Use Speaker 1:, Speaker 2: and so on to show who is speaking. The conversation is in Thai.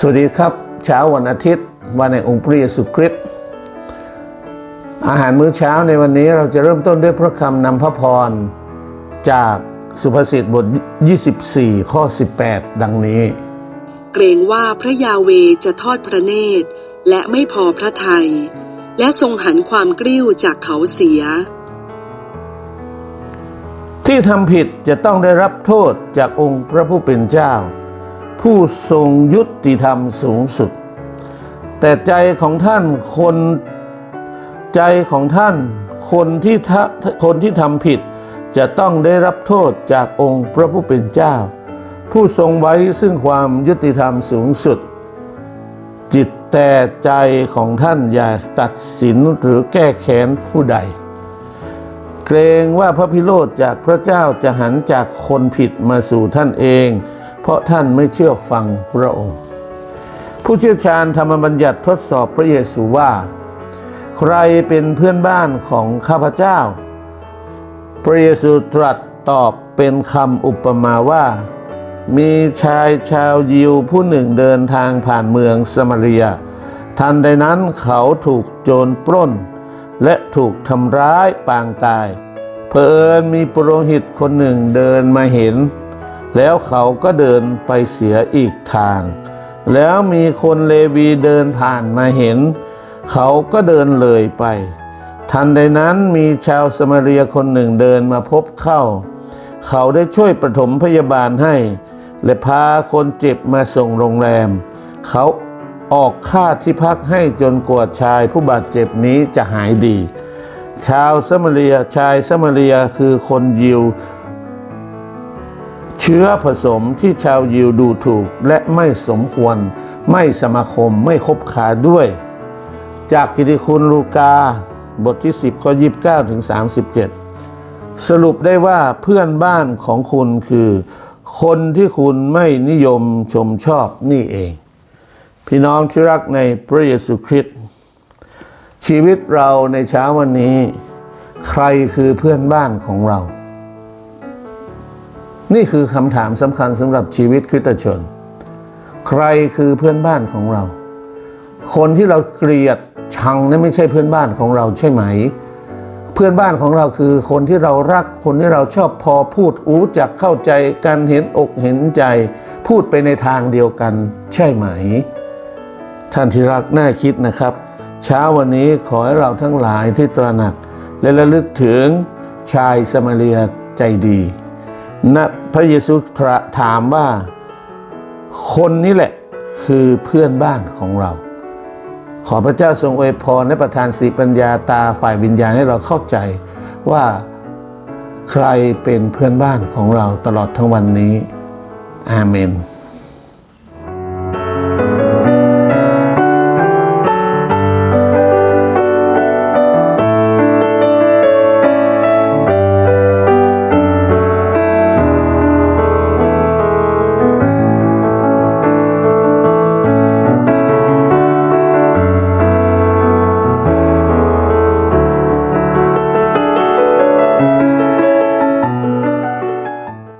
Speaker 1: สวัสดีครับ เช้าวันอาทิตย์ วันในองค์พระเยซูคริสต์อาหารมื้อเช้าในวันนี้เราจะเริ่มต้นด้วยพระคำนำพระพร จากสุภาษิตบท 24 ข้อ 18 ดังนี้
Speaker 2: เกรงว่าพระยาเวจะทอดพระเนตร และไม่พอพระทัยและทรงหันความกริ้วจากเขาเสีย
Speaker 1: ที่ทำผิดจะต้องได้รับโทษจากองค์พระผู้เป็นเจ้า ผู้ทรงยุติธรรมสูงสุด แต่ใจของท่านคนใจของท่านคนที่ทะคนที่ทำผิด จะต้องได้รับโทษจากองค์พระผู้เป็นเจ้า ผู้ทรงไว้ซึ่งความยุติธรรมสูงสุด จิตแต่ใจของท่านอย่าตัดสินหรือแก้แค้นผู้ใด เกรงว่าพระพิโรธจากพระเจ้าจะหันจากคนผิดมาสู่ท่านเอง เพราะท่านไม่เชื่อฟังพระองค์ ผู้เชี่ยวชาญธรรมบัญญัติทดสอบพระเยซูว่า ใครเป็นเพื่อนบ้านของข้าพเจ้า พระเยซูตรัสตอบเป็นคำอุปมาว่า มีชายชาวยิวผู้หนึ่งเดินทางผ่านเมืองสมาเรีย ทันใดนั้นเขาถูกโจรปล้น และถูกทำร้ายปางตายเผอิญมีปุโรหิตคนหนึ่งเดินมาเห็น แล้วเขาก็เดินไปเสียอีกทาง แล้วมีคนเลวีเดินผ่านมาเห็น เขาก็เดินเลยไป ทันใดนั้นมีชาวสมาเรียคนหนึ่งเดินมาพบเข้า เขาได้ช่วยปฐมพยาบาลให้ และพาคนเจ็บมาส่งโรงแรม เขาออกค่าที่พักให้จนกว่าชายผู้บาดเจ็บนี้จะหายดี ชาวสมาเรียชายสมาเรียคือคนยิว ชื้อผสมที่ชาวยิวดูถูกและไม่สมควร ไม่สมาคมไม่คบขาด้วย จากกิติคุณลูกา บทที่ 10ข้อ29ถึง37 สรุปได้ว่าเพื่อนบ้านของคุณคือ คนที่คุณไม่นิยมชมชอบนี่เอง พี่น้องที่รักในพระเยซูคริสต์ชีวิตเราในเช้าวันนี้ ใครคือเพื่อนบ้านของเรา นี่คือคำถามสำคัญสำหรับชีวิตคริสตชน ใครคือเพื่อนบ้านของเรา คนที่เราเกลียดชังนั่นไม่ใช่เพื่อนบ้านของเราใช่ไหม เพื่อนบ้านของเราคือคนที่เรารักคนที่เราชอบพอพูดรู้จักเข้าใจกันเห็นอกเห็นใจ พูดไปในทางเดียวกันใช่ไหม ท่านที่รักน่าคิดนะครับ เช้าวันนี้ขอให้เราทั้งหลายที่ตระหนัก และระลึกถึงชายสมาเรียใจดี นะพระเยซูถามว่า คนนี้แหละคือเพื่อนบ้านของเรา ขอพระเจ้าทรงอวยพรและประทานสีปัญญาตาฝ่ายวิญญาณให้เราเข้าใจว่าใครเป็นเพื่อนบ้านของเราตลอดทั้งวันนี้ อาเมน